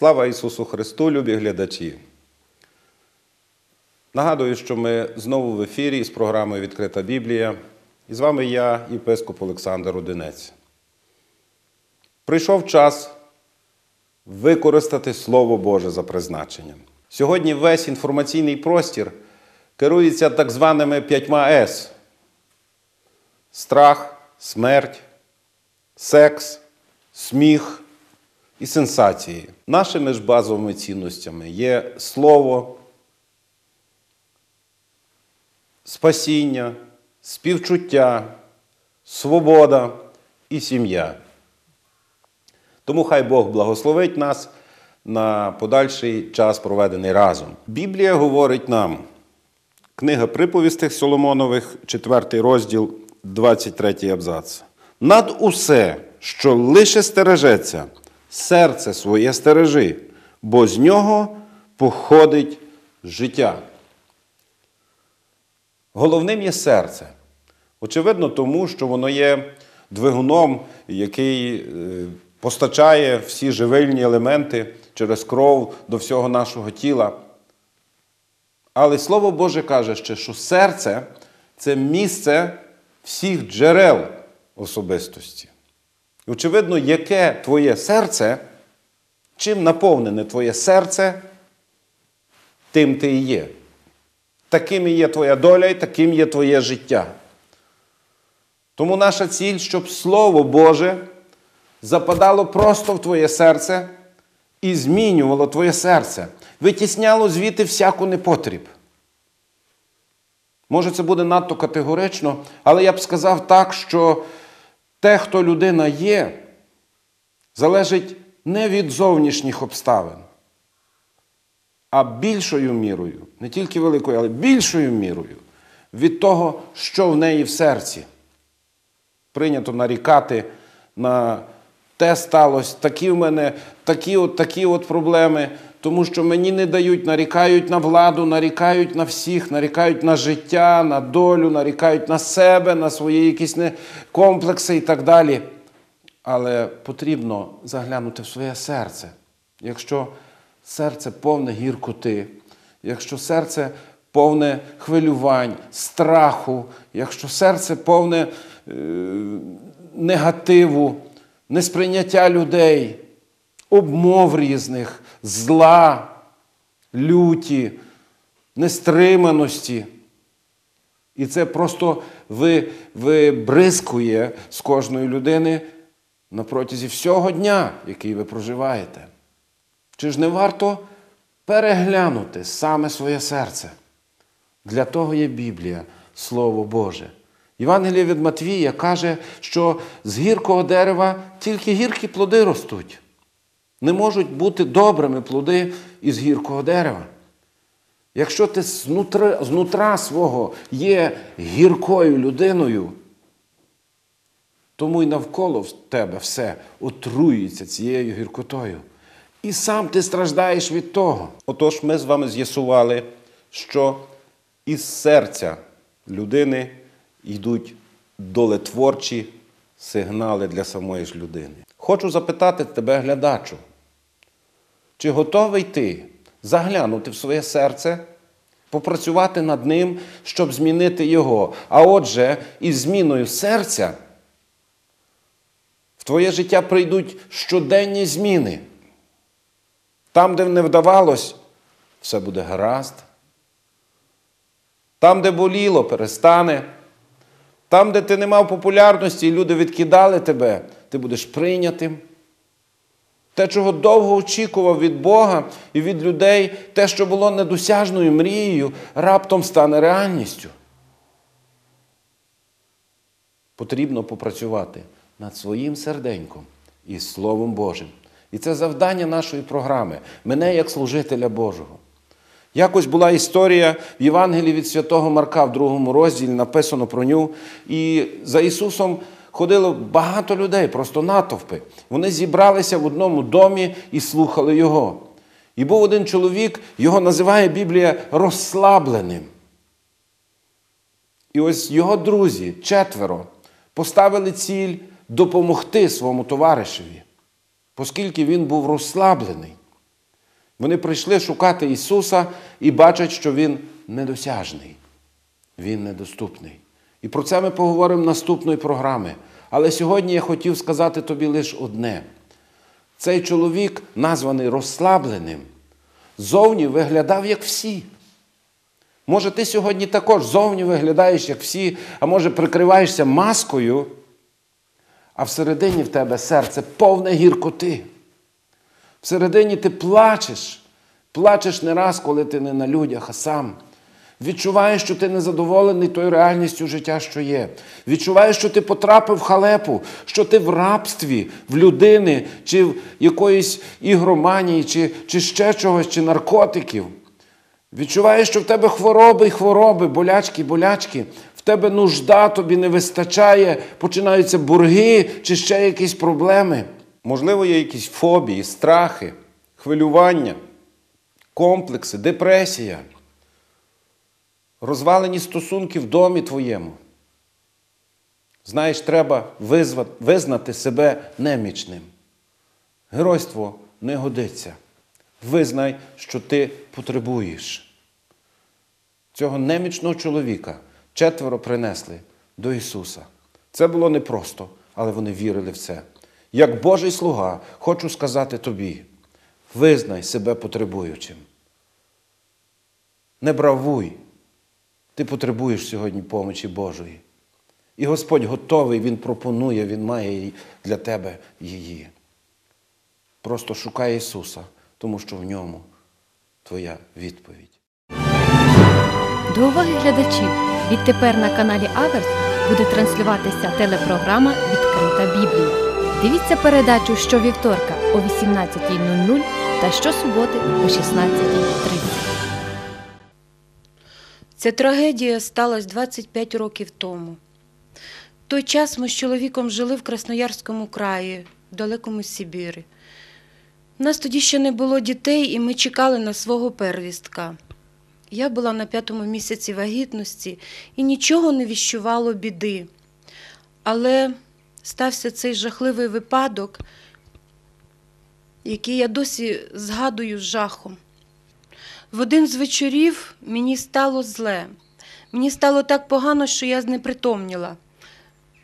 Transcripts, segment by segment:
Слава Ісусу Христу, любі глядачі! Нагадую, що ми знову в ефірі з програмою Відкрита Біблія. І з вами я, єпископ Олександр Одинець. Прийшов час використати Слово Боже за призначенням. Сьогодні весь інформаційний простір керується так званими п'ятьма С: страх, смерть, секс, сміх і сенсації. Нашими ж базовими цінностями є слово, спасіння, співчуття, свобода і сім'я. Тому хай Бог благословить нас на подальший час, проведений разом. Біблія говорить нам, книга приповістей Соломонових, 4 розділ, 23 абзац. Над усе, що лише стережеться, серце своє стережи, бо з нього походить життя. Головним є серце. Очевидно, тому що воно є двигуном, який е, постачає всі живильні елементи через кров до всього нашого тіла. Але Слово Боже каже ще, що серце це місце всіх джерел особистості. Очевидно, яке твоє серце, чим наповнене твоє серце, тим ти і є. Таким і є твоя доля, і таким є твоє життя. Тому наша ціль, щоб Слово Боже западало просто в твоє серце і змінювало твоє серце, витісняло звідти всяку непотріб. Може, це буде надто категорично, але я б сказав так, що те, хто людина є, залежить не від зовнішніх обставин, а більшою мірою, не тільки великою, але більшою мірою від того, що в неї в серці. Прийнято нарікати на те сталося, такі в мене, такі от такі от проблеми, тому що мені не дають, нарікають на владу, нарікають на всіх, нарікають на життя, на долю, нарікають на себе, на свої якісь комплекси і так далі. Але потрібно заглянути в своє серце. Якщо серце повне гіркоти, якщо серце повне хвилювань, страху, якщо серце повне е, негативу, несприйняття людей, обмов різних, зла, люті, нестриманості. І це просто вибризкує з кожної людини на протязі всього дня, який ви проживаєте. Чи ж не варто переглянути саме своє серце? Для того є Біблія, Слово Боже. Євангеліє від Матвія каже, що з гіркого дерева тільки гіркі плоди ростуть. Не можуть бути добрими плоди із гіркого дерева. Якщо ти знутра, знутра свого є гіркою людиною, тому й навколо тебе все отруюється цією гіркотою. І сам ти страждаєш від того. Отож, ми з вами з'ясували, що із серця людини йдуть долетворчі сигнали для самої ж людини. Хочу запитати тебе, глядачу, чи готовий ти заглянути в своє серце, попрацювати над ним, щоб змінити його? А отже, із зміною серця в твоє життя прийдуть щоденні зміни. Там, де не вдавалось, все буде гаразд. Там, де боліло, перестане. Там, де ти не мав популярності, і люди відкидали тебе, ти будеш прийнятим. Те, чого довго очікував від Бога і від людей, те, що було недосяжною мрією, раптом стане реальністю. Потрібно попрацювати над своїм серденьком і Словом Божим. І це завдання нашої програми, мене як служителя Божого. Якось була історія в Євангелії від святого Марка в другому розділі, написано про ню. І за Ісусом ходило багато людей, просто натовпи. Вони зібралися в одному домі і слухали Його. І був один чоловік, його називає Біблія розслабленим. І ось його друзі, четверо, поставили ціль допомогти своєму товаришеві, оскільки він був розслаблений. Вони прийшли шукати Ісуса і бачать, що Він недосяжний, Він недоступний. І про це ми поговоримо наступної програми. Але сьогодні я хотів сказати тобі лише одне: цей чоловік, названий розслабленим, зовні виглядав як всі. Може, ти сьогодні також зовні виглядаєш, як всі, а може, прикриваєшся маскою, а всередині в тебе серце повне гіркоти. Всередині ти плачеш, плачеш не раз, коли ти не на людях, а сам. Відчуваєш, що ти незадоволений тою реальністю життя, що є. Відчуваєш, що ти потрапив в халепу, що ти в рабстві, в людини, чи в якоїсь ігроманії, чи, чи ще чогось, чи наркотиків. Відчуваєш, що в тебе хвороби й хвороби, болячки, болячки, в тебе нужда тобі не вистачає, починаються борги чи ще якісь проблеми. Можливо, є якісь фобії, страхи, хвилювання, комплекси, депресія, розвалені стосунки в домі твоєму. Знаєш, треба визнати себе немічним. Геройство не годиться. Визнай, що ти потребуєш. Цього немічного чоловіка четверо принесли до Ісуса. Це було непросто, але вони вірили в це. Як Божий слуга, хочу сказати тобі: визнай себе потребуючим. Не бравуй. Ти потребуєш сьогодні помочі Божої. І Господь готовий, Він пропонує, Він має для тебе її. Просто шукай Ісуса, тому що в ньому твоя відповідь. До уваги глядачів! Відтепер на каналі Аверс буде транслюватися телепрограма Відкрита Біблія. Дивіться передачу щовівторка о 18.00 та щосуботи о 16.30. Ця трагедія сталася 25 років тому. В той час ми з чоловіком жили в Красноярському краї, в далекому Сибірі. У нас тоді ще не було дітей, і ми чекали на свого первістка. Я була на п'ятому місяці вагітності і нічого не віщувало біди. Але стався цей жахливий випадок, який я досі згадую з жахом. В один з вечорів мені стало зле. Мені стало так погано, що я знепритомніла.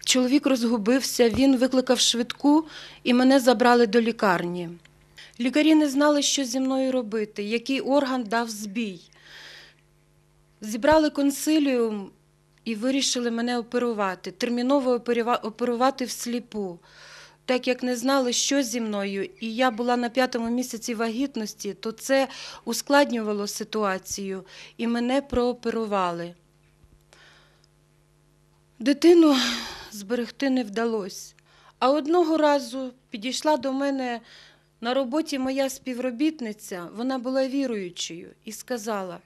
Чоловік розгубився, він викликав швидку і мене забрали до лікарні. Лікарі не знали, що зі мною робити, який орган дав збій. Зібрали консиліум і вирішили мене оперувати, терміново оперува- оперувати всліпу. Так як не знали, що зі мною, і я була на п'ятому місяці вагітності, то це ускладнювало ситуацію, і мене прооперували. Дитину зберегти не вдалося. А одного разу підійшла до мене на роботі моя співробітниця, вона була віруючою, і сказала: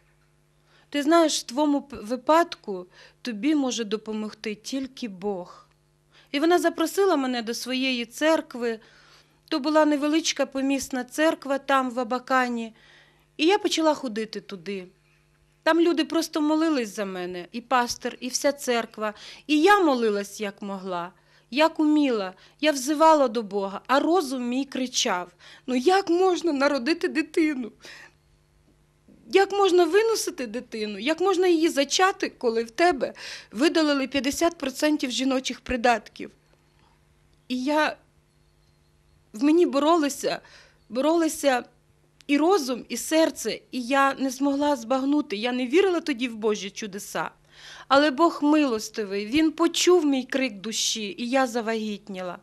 Ти знаєш, в твоєму випадку тобі може допомогти тільки Бог. І вона запросила мене до своєї церкви. То була невеличка помісна церква там, в Абакані, і я почала ходити туди. Там люди просто молились за мене, і пастор, і вся церква. І я молилась, як могла, як уміла. Я взивала до Бога, а розум мій кричав: ну як можна народити дитину? Як можна виносити дитину? Як можна її зачати, коли в тебе видалили 50% жіночих придатків? І я в мені боролися, боролися і розум, і серце, і я не змогла збагнути. Я не вірила тоді в Божі чудеса. Але Бог милостивий, Він почув мій крик душі, і я завагітніла.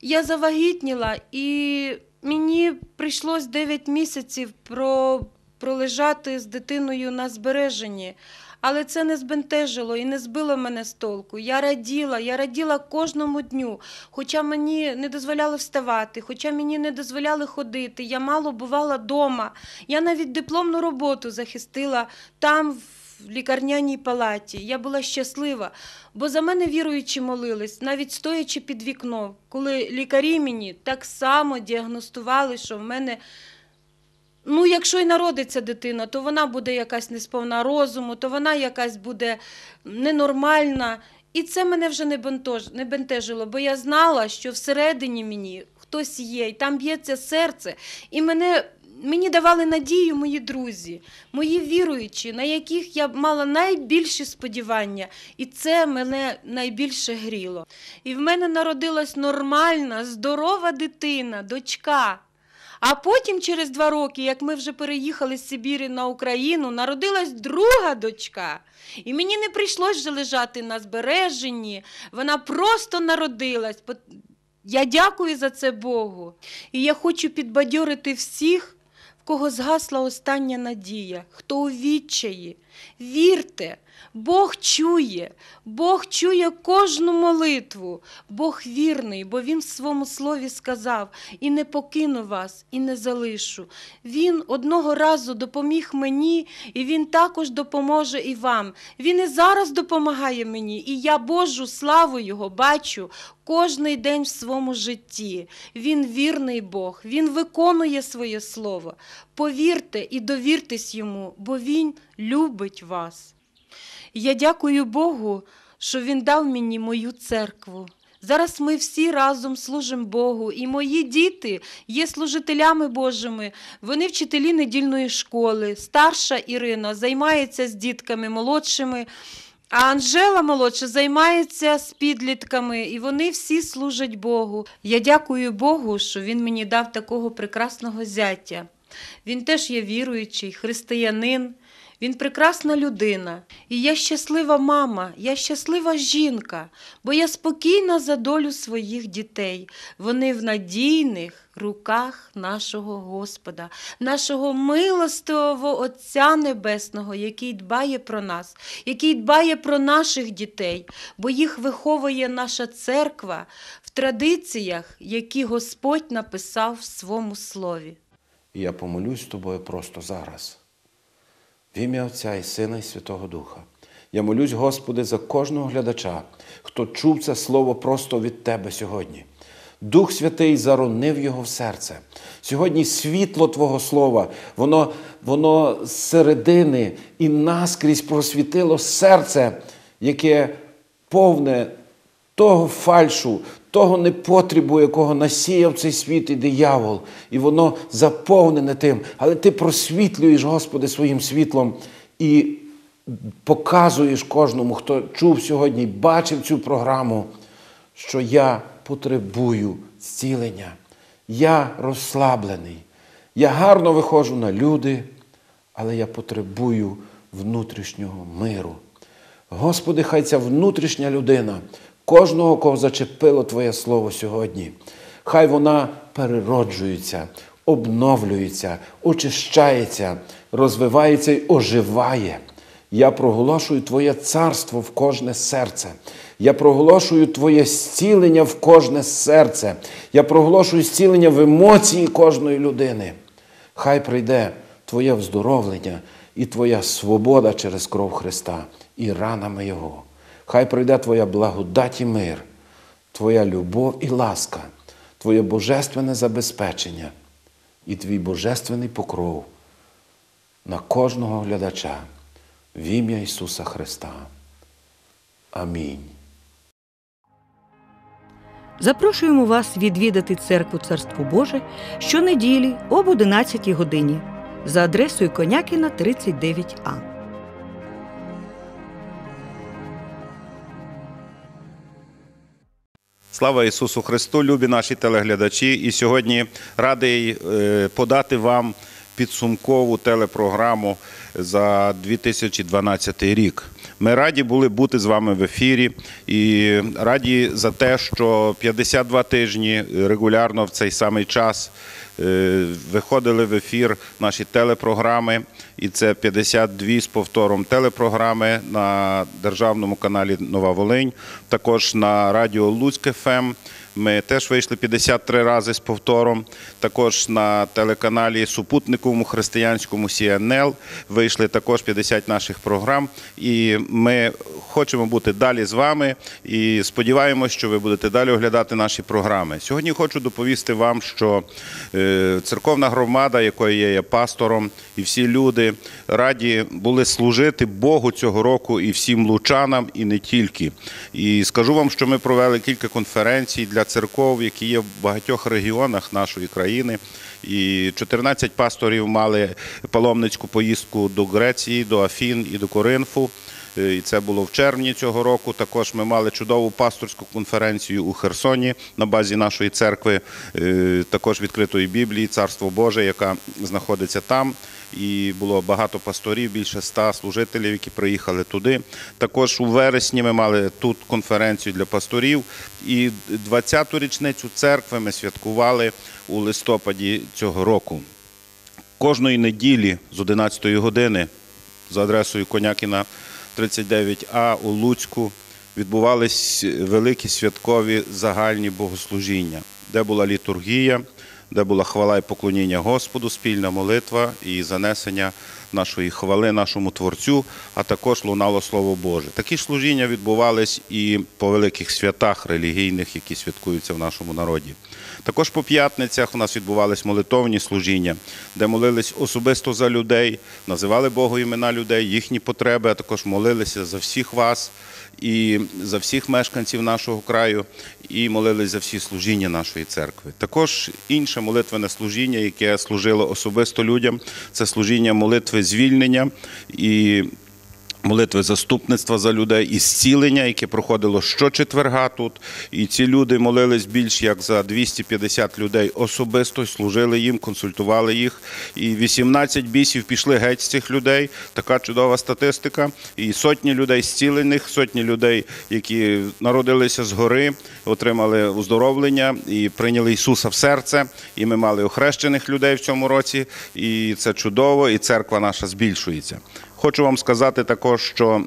Я завагітніла, і мені прийшлось 9 місяців про, пролежати з дитиною на збереженні. Але це не збентежило і не збило мене з толку. Я раділа, я раділа кожному дню, хоча мені не дозволяли вставати, хоча мені не дозволяли ходити. Я мало бувала вдома. Я навіть дипломну роботу захистила там, в лікарняній палаті. Я була щаслива, бо за мене віруючі молились, навіть стоячи під вікном, коли лікарі мені так само діагностували, що в мене. Ну, якщо й народиться дитина, то вона буде якась несповна розуму, то вона якась буде ненормальна. І це мене вже не бентежило, бо я знала, що всередині мені хтось є, і там б'ється серце. І мене, мені давали надію мої друзі, мої віруючі, на яких я мала найбільші сподівання. І це мене найбільше гріло. І в мене народилась нормальна, здорова дитина, дочка. А потім, через два роки, як ми вже переїхали з Сибірі на Україну, народилась друга дочка. І мені не прийшлось вже лежати на збереженні. Вона просто народилась. Я дякую за це Богу. І я хочу підбадьорити всіх, кого згасла остання надія, хто у відчаї. Вірте, Бог чує, Бог чує кожну молитву. Бог вірний, бо Він в своєму слові сказав: і не покину вас, і не залишу. Він одного разу допоміг мені, і Він також допоможе і вам. Він і зараз допомагає мені, і я Божу славу Його бачу кожний день в своєму житті. Він вірний Бог, Він виконує своє слово. Повірте і довіртесь йому, бо Він любить вас. Я дякую Богу, що Він дав мені мою церкву. Зараз ми всі разом служимо Богу, і мої діти є служителями Божими. Вони вчителі недільної школи. Старша Ірина займається з дітками молодшими. А Анжела молодша займається з підлітками, і вони всі служать Богу. Я дякую Богу, що він мені дав такого прекрасного зятя. Він теж є віруючий, християнин. Він прекрасна людина. І я щаслива мама, я щаслива жінка, бо я спокійна за долю своїх дітей. Вони в надійних руках нашого Господа, нашого милостивого Отця Небесного, який дбає про нас, який дбає про наших дітей, бо їх виховує наша церква в традиціях, які Господь написав в своєму слові. Я помолюсь з тобою просто зараз. В ім'я Отця і Сина і Святого Духа. Я молюсь, Господи, за кожного глядача, хто чув це слово просто від Тебе сьогодні. Дух Святий заронив його в серце. Сьогодні світло Твого Слова, воно, воно з середини і наскрізь просвітило серце, яке повне того фальшу, того непотребу, якого насіяв цей світ і диявол, і воно заповнене тим. Але ти просвітлюєш, Господи, своїм світлом і показуєш кожному, хто чув сьогодні, бачив цю програму, що я потребую зцілення. Я розслаблений. Я гарно виходжу на люди, але я потребую внутрішнього миру. Господи, хай ця внутрішня людина, кожного, кого зачепило Твоє Слово сьогодні, хай вона перероджується, обновлюється, очищається, розвивається і оживає. Я проголошую Твоє царство в кожне серце. Я проголошую Твоє зцілення в кожне серце. Я проголошую зцілення в емоції кожної людини. Хай прийде Твоє вздоровлення і Твоя свобода через кров Христа і ранами Його. Хай прийде Твоя благодать і мир, Твоя любов і ласка, Твоє божественне забезпечення і Твій божественний покров на кожного глядача в ім'я Ісуса Христа. Амінь. Запрошуємо вас відвідати церкву Царство Боже щонеділі об 11 годині за адресою Конякіна 39А. Слава Ісусу Христу, любі наші телеглядачі. І сьогодні радий е, подати вам підсумкову телепрограму за 2012 рік. Ми раді були бути з вами в ефірі і раді за те, що 52 тижні регулярно в цей самий час виходили в ефір наші телепрограми, і це 52 з повтором телепрограми на державному каналі Нова Волинь, також на радіо Луцьк ФМ. Ми теж вийшли 53 рази з повтором. Також на телеканалі Супутниковому християнському CNL вийшли також 50 наших програм. І ми хочемо бути далі з вами і сподіваємось, що ви будете далі оглядати наші програми. Сьогодні хочу доповісти вам, що е, церковна громада, якої я є пастором, і всі люди раді були служити Богу цього року і всім лучанам, і не тільки. І скажу вам, що ми провели кілька конференцій для церков, які є в багатьох регіонах нашої країни. І 14 пасторів мали паломницьку поїздку до Греції, до Афін і до Коринфу. Е, І це було в червні цього року. Також ми мали чудову пасторську конференцію у Херсоні на базі нашої церкви, е, також відкритої Біблії, Царство Боже, яка знаходиться там. І було багато пасторів, більше ста служителів, які приїхали туди. Також у вересні ми мали тут конференцію для пасторів. І 20-ту річницю церкви ми святкували у листопаді цього року. Кожної неділі з 11 години за адресою Конякіна 39А у Луцьку відбувались великі святкові загальні богослужіння, де була літургія, де була хвала і поклоніння Господу, спільна молитва і занесення нашої хвали нашому Творцю, а також лунало Слово Боже. Такі ж служіння відбувались і по великих святах релігійних, які святкуються в нашому народі. Також по п'ятницях у нас відбувались молитовні служіння, де молились особисто за людей, називали Богу імена людей, їхні потреби, а також молилися за всіх вас і за всіх мешканців нашого краю, і молились за всі служіння нашої церкви. Також інше молитвене служіння, яке служило особисто людям, це служіння молитви звільнення і молитви заступництва за людей і зцілення, яке проходило щочетверга тут. І ці люди молились більш як за 250 людей особисто, служили їм, консультували їх. І 18 бісів пішли геть з цих людей. Така чудова статистика. І сотні людей зцілених, сотні людей, які народилися згори, отримали оздоровлення і прийняли Ісуса в серце. І ми мали охрещених людей в цьому році. І це чудово, і церква наша збільшується. Хочу вам сказати також, що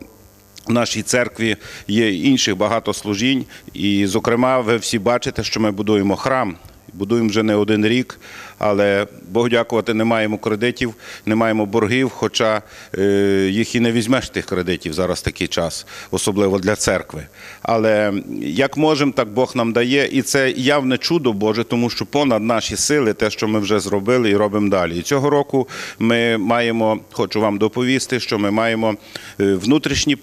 в нашій церкві є інших багато служінь, і, зокрема, ви всі бачите, що ми будуємо храм. Будуємо вже не один рік, але Богу дякувати, не маємо кредитів, не маємо боргів, хоча е, їх і не візьмеш тих кредитів зараз такий час, особливо для церкви. Але як можемо, так Бог нам дає, і це явне чудо Боже, тому що понад наші сили, те, що ми вже зробили і робимо далі. І цього року ми маємо, хочу вам доповісти, що ми маємо е, внутрішні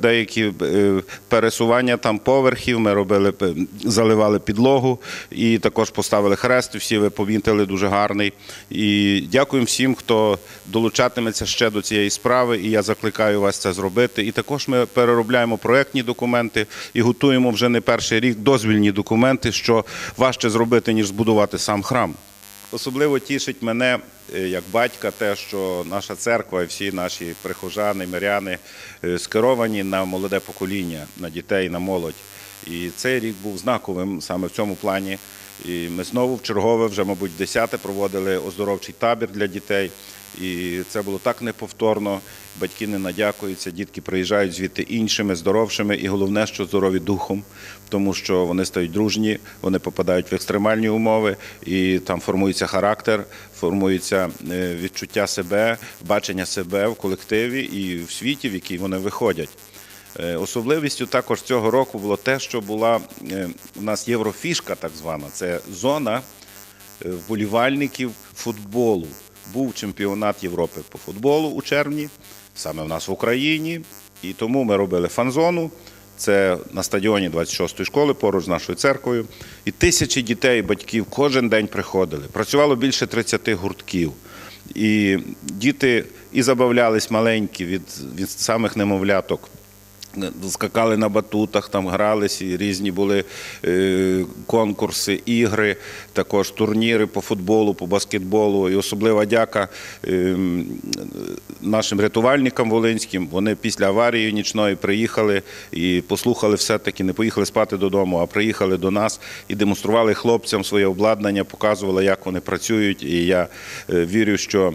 деякі е, пересування там поверхів. Ми робили, заливали підлогу і також поставили хрест. Всі ви помітили дуже гарний. І дякуємо всім, хто долучатиметься ще до цієї справи. І я закликаю вас це зробити. І також ми переробляємо проектні документи і готуємо вже не перший рік дозвільні документи, що важче зробити ніж збудувати сам храм. Особливо тішить мене е, як батька те, що наша церква і всі наші прихожани, миряни е, скеровані на молоде покоління, на дітей, на молодь. І цей рік був знаковим саме в цьому плані. І ми знову в чергове, вже, мабуть, десяте проводили оздоровчий табір для дітей. І це було так неповторно. Батьки не надякуються, дітки приїжджають звідти іншими, здоровшими, і головне, що здорові духом, тому що вони стають дружні, вони попадають в екстремальні умови, і там формується характер, формується е, відчуття себе, бачення себе в колективі і в світі, в який вони виходять. Е, Особливістю також цього року було те, що була е, у нас єврофішка, так звана, це зона е, вболівальників футболу. Був чемпіонат Європи по футболу у червні, саме в нас в Україні. І тому ми робили фан-зону. Це на стадіоні 26-ї школи поруч з нашою церквою. І тисячі дітей, і батьків кожен день приходили. Працювало більше 30 гуртків. І діти і забавлялись маленькі від, від самих немовляток скакали на батутах, там гралися, і різні були е, конкурси, ігри, також турніри по футболу, по баскетболу. І особлива дяка е, нашим рятувальникам волинським. Вони після аварії нічної приїхали і послухали все-таки, не поїхали спати додому, а приїхали до нас і демонстрували хлопцям своє обладнання, показували, як вони працюють. І я е, вірю, що,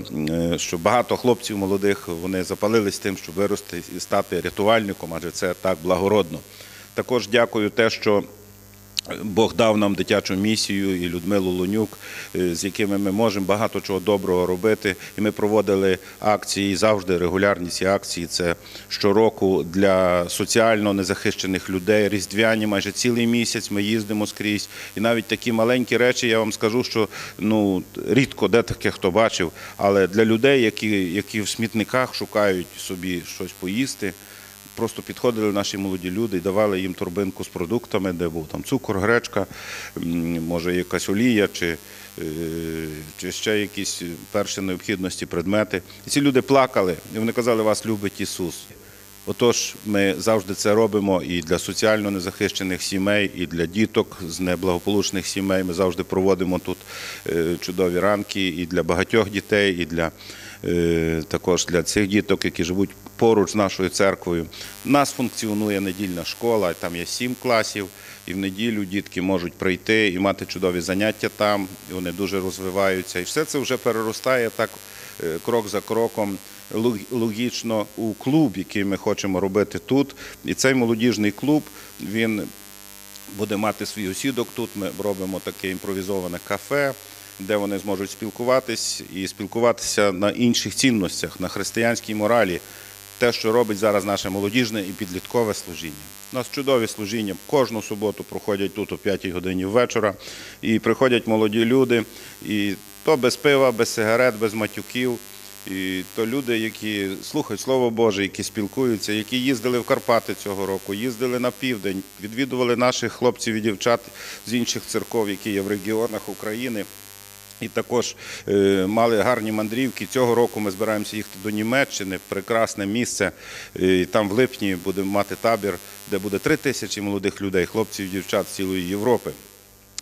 що багато хлопців молодих вони запалились тим, щоб вирости і стати рятувальником, адже це так благородно. Також дякую те, що Бог дав нам дитячу місію і Людмилу Лунюк, е, з якими ми можемо багато чого доброго робити. І ми проводили акції завжди регулярні ці акції. Це щороку для соціально незахищених людей, різдвяні, майже цілий місяць ми їздимо скрізь. І навіть такі маленькі речі, я вам скажу, що ну рідко де таке хто бачив, але для людей, які, які в смітниках шукають собі щось поїсти. Просто підходили наші молоді люди і давали їм торбинку з продуктами, де був там цукор, гречка, може якась олія чи, е, чи ще якісь перші необхідності предмети. І ці люди плакали, і вони казали, вас любить Ісус. Отож, ми завжди це робимо і для соціально незахищених сімей, і для діток з неблагополучних сімей. Ми завжди проводимо тут е, чудові ранки і для багатьох дітей, і для е, також для цих діток, які живуть поруч з нашою церквою. У нас функціонує недільна школа, там є сім класів, і в неділю дітки можуть прийти і мати чудові заняття там, і вони дуже розвиваються. І все це вже переростає так е, крок за кроком логічно у клуб, який ми хочемо робити тут. І цей молодіжний клуб він буде мати свій осідок тут. Ми робимо таке імпровізоване кафе, де вони зможуть спілкуватись і спілкуватися на інших цінностях, на християнській моралі. Те, що робить зараз наше молодіжне і підліткове служіння. У нас чудові служіння. Кожну суботу проходять тут о 5 годині вечора. І приходять молоді люди, і то без пива, без сигарет, без матюків. І то люди, які слухають Слово Боже, які спілкуються, які їздили в Карпати цього року, їздили на південь, відвідували наших хлопців і дівчат з інших церков, які є в регіонах України. І також е, мали гарні мандрівки. Цього року ми збираємося їхати до Німеччини, прекрасне місце. І там в липні будемо мати табір, де буде три тисячі молодих людей, хлопців дівчат з цілої Європи.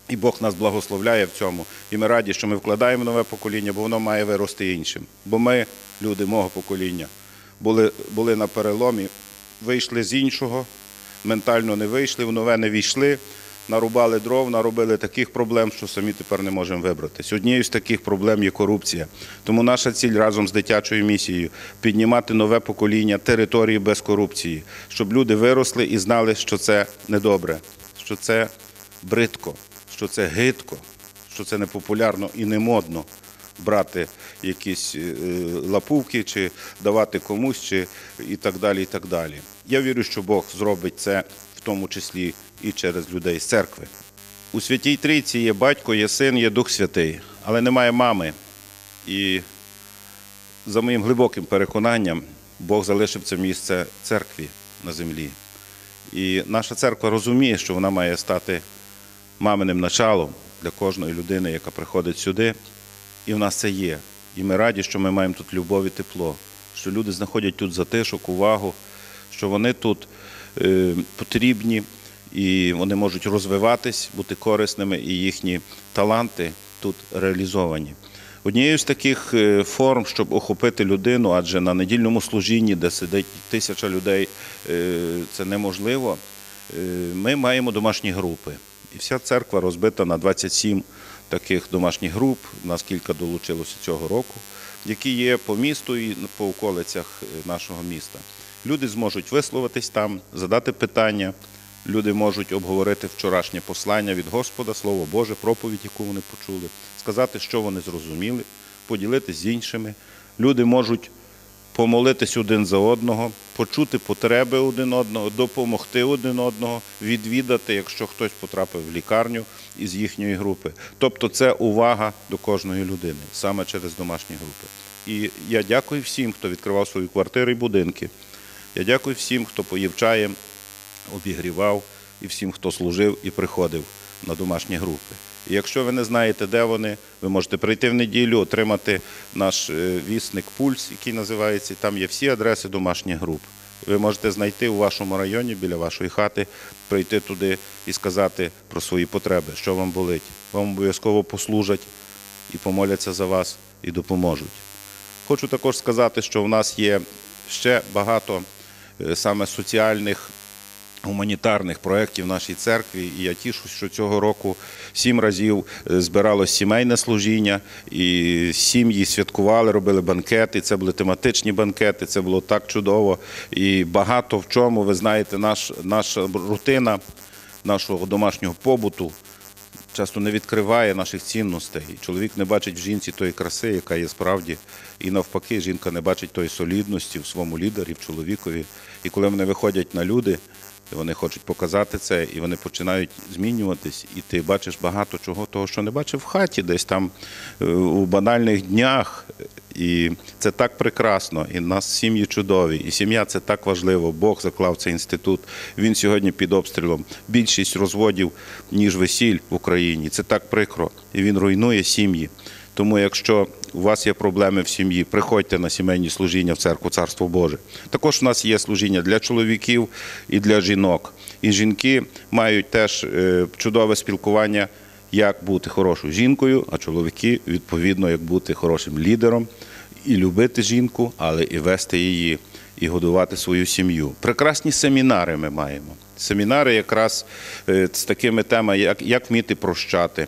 І Бог нас благословляє в цьому. І ми раді, що ми вкладаємо нове покоління, бо воно має вирости іншим. Бо ми, люди мого покоління, були, були на переломі, вийшли з іншого, ментально не вийшли, в нове не війшли, нарубали дров, наробили таких проблем, що самі тепер не можемо вибратись. Однією з таких проблем є корупція. Тому наша ціль разом з дитячою місією піднімати нове покоління території без корупції, щоб люди виросли і знали, що це недобре, що це бридко, що це гидко, що це не популярно і не модно брати якісь е, лапувки чи давати комусь, чи і так далі. і так далі. Я вірю, що Бог зробить це в тому числі і через людей з церкви. У Святій Трійці є батько, є син, є Дух Святий, але немає мами. І за моїм глибоким переконанням, Бог залишив це місце церкві на землі. І наша церква розуміє, що вона має стати маминим началом для кожної людини, яка приходить сюди. І в нас це є. І ми раді, що ми маємо тут любов і тепло, що люди знаходять тут затишок, увагу, що вони тут е, потрібні і вони можуть розвиватись, бути корисними, і їхні таланти тут реалізовані. Однією з таких е, форм, щоб охопити людину, адже на недільному служінні, де сидить тисяча людей, е, це неможливо. е, Ми маємо домашні групи. І вся церква розбита на 27 таких домашніх груп, у нас кілька долучилося цього року, які є по місту і по околицях нашого міста. Люди зможуть висловитись там, задати питання. Люди можуть обговорити вчорашнє послання від Господа, Слово Боже, проповідь, яку вони почули, сказати, що вони зрозуміли, поділитися з іншими. Люди можуть помолитись один за одного, почути потреби один одного, допомогти один одного, відвідати, якщо хтось потрапив в лікарню із їхньої групи. Тобто це увага до кожної людини саме через домашні групи. І я дякую всім, хто відкривав свої квартири і будинки. Я дякую всім, хто поїв чаєм, обігрівав, і всім, хто служив і приходив на домашні групи. І якщо ви не знаєте, де вони, ви можете прийти в неділю, отримати наш е, вісник Пульс, який називається. Там є всі адреси домашніх груп. Ви можете знайти у вашому районі біля вашої хати, прийти туди і сказати про свої потреби, що вам болить. Вам обов'язково послужать і помоляться за вас і допоможуть. Хочу також сказати, що в нас є ще багато е, саме соціальних гуманітарних проєктів нашій церкві. І я тішусь, що цього року сім разів е, збиралось сімейне служіння, і сім'ї святкували, робили банкети. Це були тематичні банкети, це було так чудово. І багато в чому, ви знаєте, наш, наша рутина нашого домашнього побуту часто не відкриває наших цінностей. Чоловік не бачить в жінці тої краси, яка є справді, і навпаки, жінка не бачить тої солідності в своєму лідері, в чоловікові. І коли вони виходять на люди, вони хочуть показати це, і вони починають змінюватись. І ти бачиш багато чого того, що не бачив в хаті, десь там е, у банальних днях, І це так прекрасно, і в нас сім'ї чудові, і сім'я це так важливо. Бог заклав цей інститут. Він сьогодні під обстрілом. Більшість розводів, ніж весіль в Україні. Це так прикро. І він руйнує сім'ї. Тому, якщо у вас є проблеми в сім'ї, приходьте на сімейні служіння в церкву Царство Боже. Також у нас є служіння для чоловіків і для жінок. І жінки мають теж е, чудове спілкування, як бути хорошою жінкою, а чоловіки, відповідно, як бути хорошим лідером і любити жінку, але і вести її, і годувати свою сім'ю. Прекрасні семінари ми маємо. Семінари якраз е, з такими темами, як, як вміти прощати,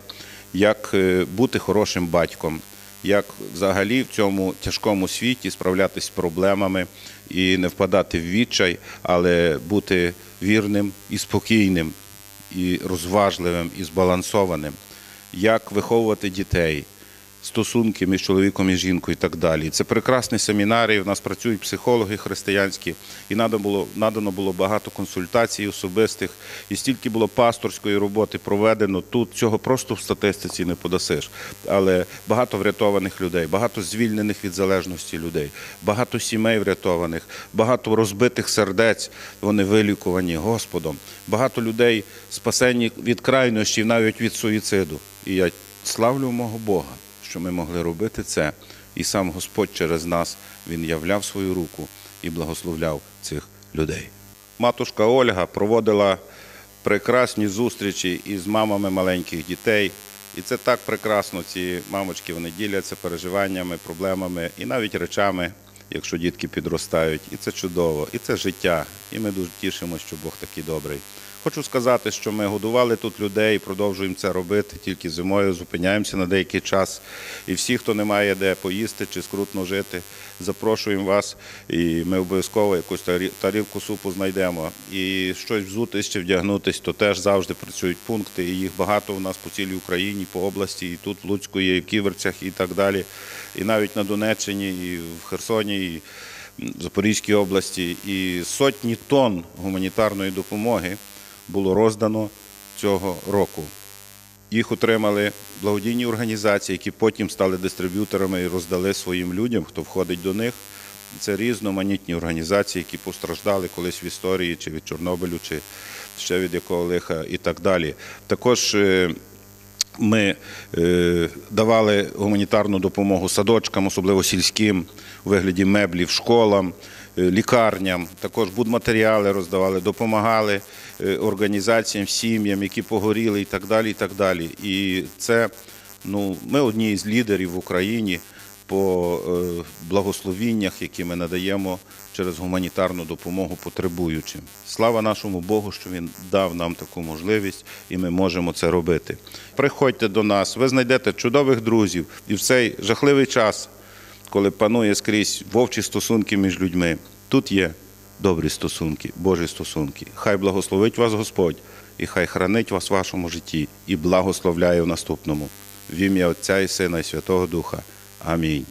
як е, бути хорошим батьком, як взагалі в цьому тяжкому світі справлятися з проблемами і не впадати в відчай, але бути вірним і спокійним, і розважливим, і збалансованим, як виховувати дітей, стосунки між чоловіком і жінкою і так далі. Це прекрасні семінари. У нас працюють психологи християнські, і надано було надано було багато консультацій особистих, і стільки було пасторської роботи проведено. Тут цього просто в статистиці не подасиш. Але багато врятованих людей, багато звільнених від залежності людей, багато сімей врятованих, багато розбитих сердець. Вони вилікувані Господом. Багато людей спасені від крайнощів, навіть від суїциду. І я славлю мого Бога що ми могли робити це, і сам Господь через нас Він являв свою руку і благословляв цих людей. Матушка Ольга проводила прекрасні зустрічі із мамами маленьких дітей. І це так прекрасно. Ці мамочки вони діляться переживаннями, проблемами і навіть речами, якщо дітки підростають. І це чудово, і це життя. І ми дуже тішимося, що Бог такий добрий. Хочу сказати, що ми годували тут людей, продовжуємо це робити тільки зимою, зупиняємося на деякий час. І всі, хто не має де поїсти чи скрутно жити, запрошуємо вас, і ми обов'язково якусь тарі- тарілку супу знайдемо. І щось взутись чи вдягнутись, то теж завжди працюють пункти. І їх багато у нас по цілій Україні, по області, і тут в Луцьку є, і в Ківерцях, і так далі. І навіть на Донеччині, і в Херсоні. І Запорізькій області і сотні тонн гуманітарної допомоги було роздано цього року. Їх отримали благодійні організації, які потім стали дистриб'юторами і роздали своїм людям, хто входить до них. Це різноманітні організації, які постраждали колись в історії, чи від Чорнобилю, чи ще від якого лиха, і так далі. Також е, ми е, давали гуманітарну допомогу садочкам, особливо сільським, у вигляді меблів, школам, лікарням. Також будматеріали роздавали, допомагали е, організаціям, сім'ям, які погоріли, і так далі. І так далі. І це ну, ми одні із лідерів в Україні по е, благословіннях, які ми надаємо через гуманітарну допомогу потребуючим. Слава нашому Богу, що Він дав нам таку можливість, і ми можемо це робити. Приходьте до нас, ви знайдете чудових друзів і в цей жахливий час, коли панує скрізь вовчі стосунки між людьми. Тут є добрі стосунки, Божі стосунки. Хай благословить вас Господь, і хай хранить вас в вашому житті і благословляє в наступному. В ім'я Отця і Сина і Святого Духа. Амінь.